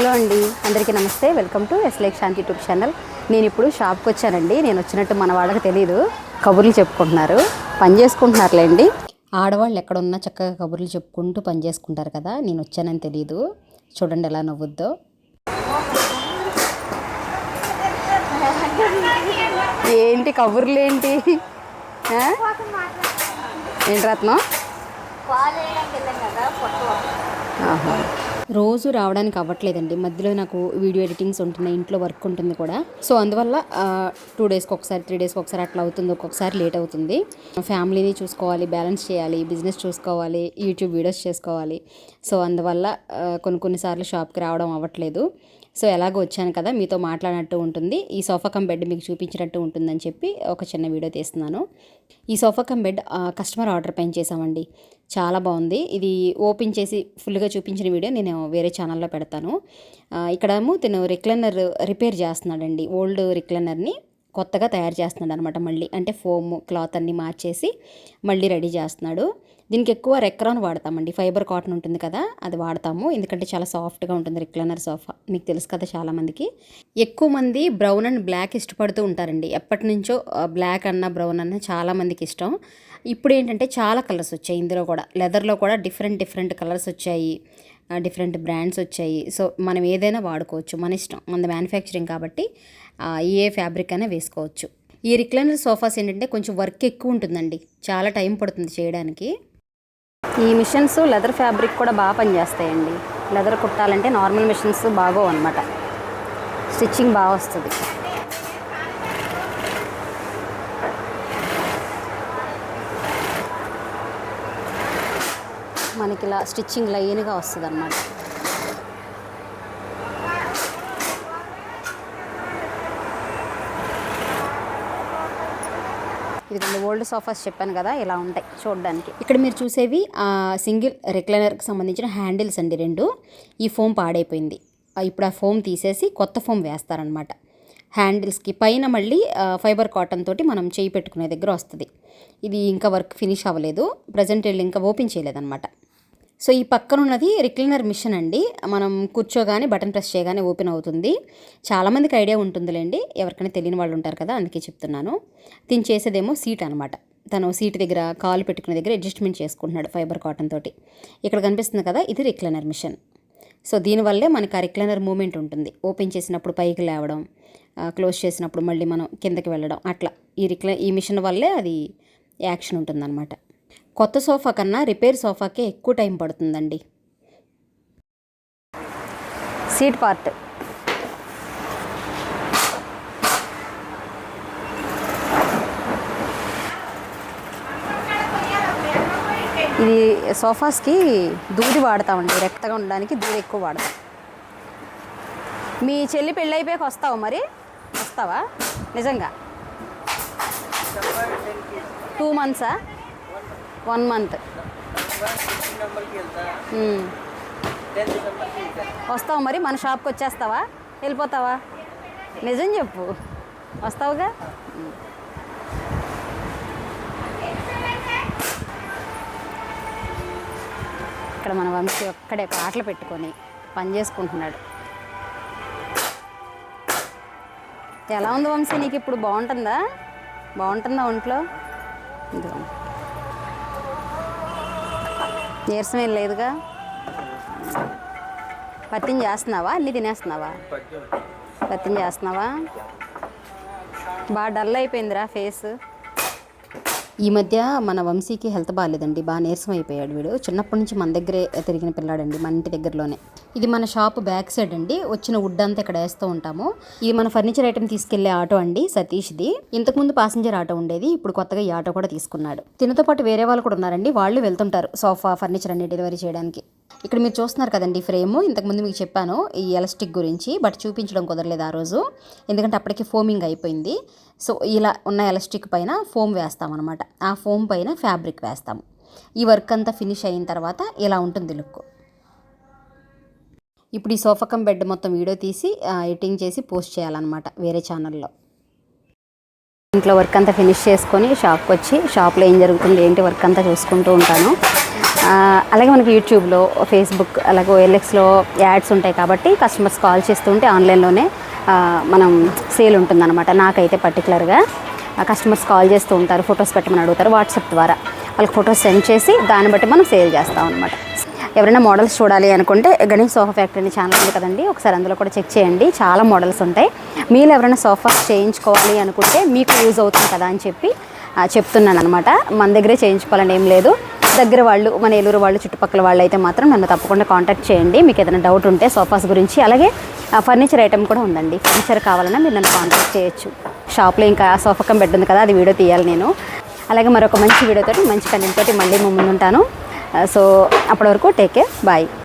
Hello అండి. అందరికీ నమస్తే. వెల్కమ్ టు ఎస్లేక్ శాంతి యూట్యూబ్ ఛానల్. నేను ఇప్పుడు షాప్కి వచ్చానండి. నేను వచ్చినట్టు మన వాళ్ళకి తెలియదు కబుర్లు చెప్పుకుంటున్నారు. పని చేసుకుంటున్నారులేండి. ఆడవాళ్ళు ఎక్కడ ఉన్నా చక్కగా కబుర్లు చెప్పుకుంటూ పని చేసుకుంటారు కదా. నేను వచ్చానని తెలియదు చూడండి ఎలా నవ్వుద్దో. ఏంటి కబుర్లు ఏంటి? ఏంటి రత్నం? ఆహా. రోజు రావడానికి అవ్వట్లేదండి. మధ్యలో నాకు వీడియో ఎడిటింగ్స్ ఉంటున్నాయి ఇంట్లో వర్క్ ఉంటుంది కూడా. సో అందువల్ల టూ డేస్కి ఒకసారి త్రీ డేస్కి ఒకసారి అట్లా అవుతుంది. ఒక్కొక్కసారి లేట్ అవుతుంది. ఫ్యామిలీని చూసుకోవాలి బ్యాలెన్స్ చేయాలి బిజినెస్ చూసుకోవాలి యూట్యూబ్ వీడియోస్ చేసుకోవాలి. సో అందువల్ల కొన్ని కొన్నిసార్లు షాప్కి రావడం అవ్వట్లేదు. సో ఎలాగో వచ్చాను కదా మీతో మాట్లాడినట్టు ఉంటుంది. ఈ సోఫా కమ్ బెడ్ మీకు చూపించినట్టు ఉంటుందని చెప్పి ఒక చిన్న వీడియో తీస్తున్నాను. ఈ sofa come bed customer order పైన చేసామండి చాలా బాగుంది. ఇది ఓపెన్ చేసి ఫుల్గా చూపించిన వీడియో నేను వేరే ఛానల్లో పెడతాను. ఇక్కడేమో తిను రిక్లైనర్ రిపేర్ చేస్తున్నాడండి. ఓల్డ్ రిక్లైనర్ని కొత్తగా తయారు చేస్తున్నాడు అనమాట మళ్ళీ. అంటే ఫోమ్ క్లాత్ అన్ని మార్చేసి మళ్ళీ రెడీ చేస్తున్నాడు. దీనికి ఎక్కువ రెక్రాన్ వాడతామండి. ఫైబర్ కాటన్ ఉంటుంది కదా అది వాడతాము. ఎందుకంటే చాలా సాఫ్ట్గా ఉంటుంది రిక్లైనర్ సోఫా. మీకు తెలుసు కదా చాలామందికి ఎక్కువ మంది బ్రౌన్ అండ్ బ్లాక్ ఇష్టపడుతూ ఉంటారండి. ఎప్పటి నుంచో బ్లాక్ అన్న బ్రౌన్ అన్న చాలామందికి ఇష్టం. ఇప్పుడు ఏంటంటే చాలా కలర్స్ వచ్చాయి ఇందులో కూడా. లెదర్లో కూడా డిఫరెంట్ డిఫరెంట్ కలర్స్ వచ్చాయి. డిఫరెంట్ బ్రాండ్స్ వచ్చాయి. సో మనం ఏదైనా వాడుకోవచ్చు. మన ఇష్టం. మన మ్యానుఫ్యాక్చరింగ్ కాబట్టి ఏ ఫ్యాబ్రిక్ అయినా వేసుకోవచ్చు. ఈ రిక్లైనర్ సోఫాస్ ఏంటంటే కొంచెం వర్క్ ఎక్కువ ఉంటుందండి. చాలా టైం పడుతుంది చేయడానికి. ఈ మిషన్స్ లెదర్ ఫ్యాబ్రిక్ కూడా బాగా పనిచేస్తాయండి. లెదర్ కుట్టాలంటే నార్మల్ మిషన్స్ బాగో అనమాట స్టిచ్చింగ్ బాగా వస్తుంది. మనకి ఇలా స్టిచ్చింగ్ లైన్గా వస్తుంది అన్నమాట ఇది ఓల్డ్ సోఫాస్ చెప్పాను కదా ఇలా ఉంటాయి చూడడానికి. ఇక్కడ మీరు చూసేవి సింగిల్ రిక్లైనర్కి సంబంధించిన హ్యాండిల్స్ అండి రెండు. ఈ ఫోమ్ పాడైపోయింది. ఇప్పుడు ఆ ఫోమ్ తీసేసి కొత్త ఫోమ్ వేస్తారనమాట హ్యాండిల్స్కి పైన మళ్ళీ ఫైబర్ కాటన్ తోటి మనం చేయి పెట్టుకునే దగ్గర వస్తుంది. ఇది ఇంకా వర్క్ ఫినిష్ అవ్వలేదు. ప్రజెంట్ వెళ్ళి ఇంకా ఓపెన్ చేయలేదన్నమాట. సో ఈ పక్కన ఉన్నది రిక్లైనర్ మిషన్ అండి. మనం కూర్చోగానే బటన్ ప్రెస్ చేయగానే ఓపెన్ అవుతుంది. చాలామందికి ఐడియా ఉంటుందిలేండి. ఎవరికైనా తెలియని వాళ్ళు ఉంటారు కదా అందుకే చెప్తున్నాను. దీన్ని చేసేదేమో సీట్ అనమాట తను సీట్ దగ్గర కాలు పెట్టుకునే దగ్గర అడ్జస్ట్మెంట్ చేసుకుంటున్నాడు ఫైబర్ కాటన్ తోటి. ఇక్కడ కనిపిస్తుంది కదా ఇది రిక్లైనర్ మిషన్. సో దీనివల్లే మనకి ఆ రిక్లైనర్ మూమెంట్ ఉంటుంది. ఓపెన్ చేసినప్పుడు పైకి లేవడం క్లోజ్ చేసినప్పుడు మళ్ళీ మనం కిందకి వెళ్ళడం అట్లా. ఈ రిక్ల ఈ మిషన్ వల్లే అది యాక్షన్ ఉంటుందన్నమాట. కొత్త సోఫా కన్నా రిపేర్ సోఫాకే ఎక్కువ టైం పడుతుందండి. Seat part. ఇది సోఫాస్కి దూది వాడతామండి రెక్తగా ఉండడానికి దూది ఎక్కువ వాడతాం. మీ చెల్లి పెళ్ళి అయిపోయాక వస్తావు మరి? వస్తావా? నిజంగా? టూ మంత్సా వన్ మంత్ hmm. వస్తావు వస్తావా మరి? మన షాప్కి వచ్చేస్తావా? వెళ్ళిపోతావా? నిజం చెప్పు. వస్తావుగా? ఇక్కడ మన వంశీ ఒక్కడే పాటలు పెట్టుకొని పని చేసుకుంటున్నాడు. ఎలా ఉంది వంశీ? నీకు ఇప్పుడు బాగుంటుందా? బాగుంటుందా ఒంట్లో? ఇదిగో. నీరసం ఏం లేదుగా. పత్తిని చేస్తున్నావా? అన్నీ తినేస్తున్నావా? పత్తిని చేస్తున్నావా? బాగా డల్ అయిపోయిందిరా ఫేస్. ఈ మధ్య మన వంశీకి హెల్త్ బాగాలేదండి. బాగా నీరసం అయిపోయాడు వీడు. చిన్నప్పటి నుంచి మన దగ్గరే తిరిగిన పిల్లాడండి మన ఇంటి దగ్గరలోనే. ఇది మన షాప్ బ్యాక్ సైడ్ అండి. వచ్చిన వుడ్ అంతా ఇక్కడ వేస్తూ ఉంటాము. ఇది మన ఫర్నిచర్ ఐటమ్ తీసుకెళ్ళే ఆటో అండి సతీష్ది. ఇంతకుముందు ప్యాసింజర్ ఆటో ఉండేది ఇప్పుడు కొత్తగా ఈ ఆటో కూడా తీసుకున్నాడు. తినతో పాటు వేరే వాళ్ళు కూడా ఉన్నారండి వాళ్ళు వెళ్తుంటారు సోఫా ఫర్నిచర్ అన్ని డెలివరీ చేయడానికి. ఇక్కడ మీరు చూస్తున్నారు కదండి ఫ్రేమ్ ఇంతకుముందు మీకు చెప్పాను ఈ ఎలాస్టిక్ గురించి బట్ చూపించడం కుదరలేదు ఆ రోజు. ఎందుకంటే అప్పటికి ఫోమింగ్ అయిపోయింది. సో ఇలా ఉన్న ఎలాస్టిక్ పైన ఫోమ్ వేస్తాం అనమాట ఆ ఫోమ్ పైన ఫ్యాబ్రిక్ వేస్తాము. ఈ వర్క్ అంతా ఫినిష్ అయిన తర్వాత ఇలా ఉంటుంది లుక్ ఇప్పుడు ఈ సోఫకం బెడ్ మొత్తం వీడియో తీసి ఎడిటింగ్ చేసి పోస్ట్ చేయాలన్నమాట వేరే ఛానల్లో. ఇంట్లో వర్క్ అంతా ఫినిష్ చేసుకొని షాప్కి వచ్చి షాప్లో ఏం జరుగుతుంది ఏంటి వర్క్ అంతా చూసుకుంటూ ఉంటాను. అలాగే మనకి యూట్యూబ్లో ఫేస్బుక్ అలాగే ఓఎల్ఎక్స్లో యాడ్స్ ఉంటాయి కాబట్టి కస్టమర్స్ కాల్ చేస్తుంటే ఆన్లైన్లోనే మనం సేల్ ఉంటుందన్నమాట. నాకైతే పర్టికులర్గా కస్టమర్స్ కాల్ చేస్తూ ఉంటారు ఫొటోస్ పెట్టమని అడుగుతారు వాట్సాప్ ద్వారా. వాళ్ళకి ఫొటోస్ సెండ్ చేసి దాన్ని బట్టి మనం సేల్ చేస్తాం అనమాట ఎవరైనా మోడల్స్ చూడాలి అనుకుంటే గణేష్ సోఫా ఫ్యాక్టరీ ఛానల్ ఉంది కదండి. ఒకసారి అందులో కూడా చెక్ చేయండి. చాలా మోడల్స్ ఉంటాయి. మీరు ఎవరైనా సోఫాస్ చేయించుకోవాలి అనుకుంటే మీకు యూజ్ అవుతుంది కదా అని చెప్పి చెప్తున్నాను అనమాట మన దగ్గరే చేయించుకోవాలని ఏం లేదు. దగ్గర వాళ్ళు మన ఏలూరు వాళ్ళు చుట్టుపక్కల వాళ్ళు అయితే మాత్రం నన్ను తప్పకుండా కాంటాక్ట్ చేయండి. మీకు ఏదైనా డౌట్ ఉంటే సోఫాస్ గురించి అలాగే ఫర్నిచర్ ఐటమ్ కూడా ఉందండి. ఫర్నిచర్ కావాలన్నా మీరు నన్ను కాంటాక్ట్ చేయొచ్చు. షాప్లో ఇంకా సోఫా కం బెడ్ ఉంది కదా అది వీడియో తీయాలి నేను. అలాగే మరొక మంచి వీడియోతో మంచి కంటెంట్ తోటి మళ్ళీ ముందుంటాను. సో అప్పటి వరకు టేక్ కేర్. బాయ్.